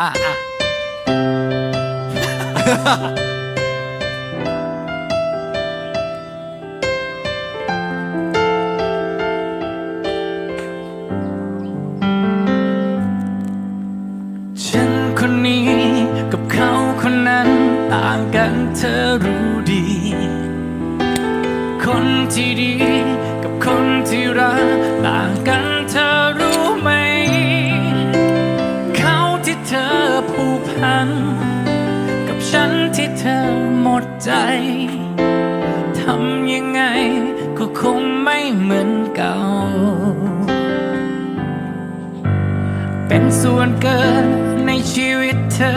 อะอะฉันคนนี้กับเขาคนนั้นต่างกันเธอรู้ดี คนที่ดี ใจทำยังไงก็คงไม่เหมือนเก่า เป็นส่วนเกินในชีวิตเธอ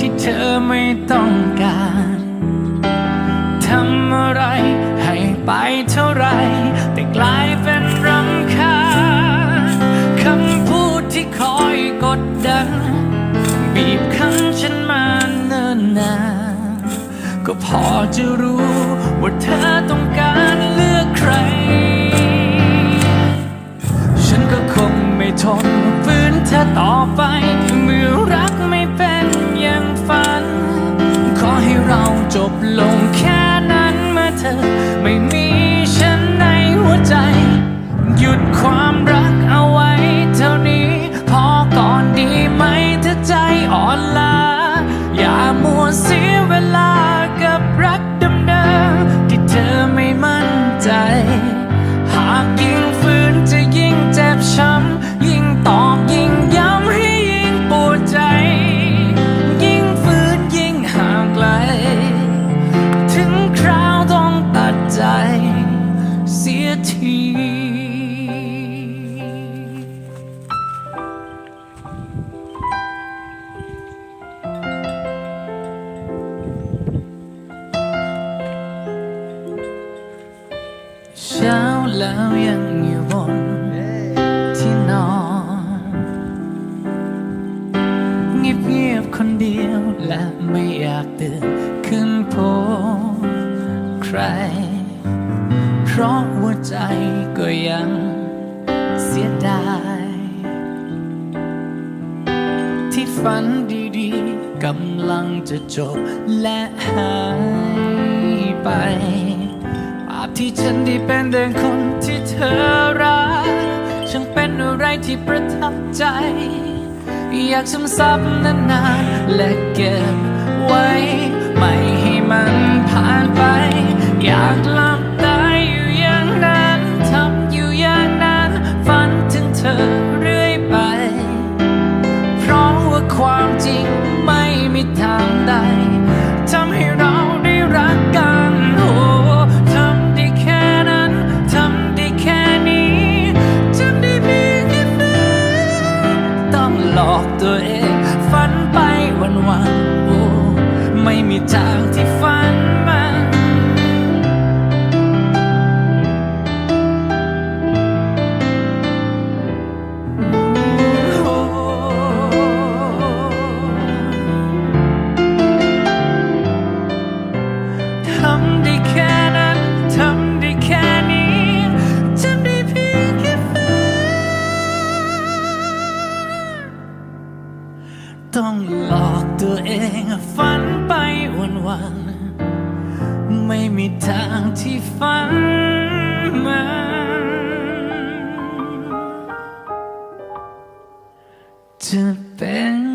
ที่เธอไม่ต้องการทำอะไรให้ไปเท่าไร แต่กลายเป็นรำคาญคำพูดที่คอยกดดัน ก็พอจะรู้ว่าเธอต้องการเลือกใคร ฉันก็คงไม่ทนฝืนเธอต่อไปเมื่อรักไม่เป็นอย่างฝัน ขอให้เราจบลงแค่นั้นเมื่อเธอไม่มีฉันในหัวใจ หยุดความรักเอาไว้เท่านี้ พอก่อนดีไหมถ้าใจอ่อนล้า แล้วยังอยู่บนที่นอนเงียบเงียบๆคนเดียวและไม่อยากตื่นขึ้นพบใคร เพราะหัวใจก็ยังเสียดาย ที่ฝันดีๆกำลังจะจบและหายไปภาพที่ฉันได้เป็นเดินคน ธอรักช่างเป็นอะไรที่ประทับใจ อยากซ้ำๆนานๆและเก็บไว้ ไม่ให้มันผ่านไป อยากหลับตาอยู่อย่างนั้นทำอยู่อย่างนั้น ฝันถึงเธอเรื่อยไป เพราะว่าความจริงไม่มีทาง ทางที่ ต้องหลอกตัวเองฝันไปวันวัน ไม่มีทางที่ฝันมันจะเป็น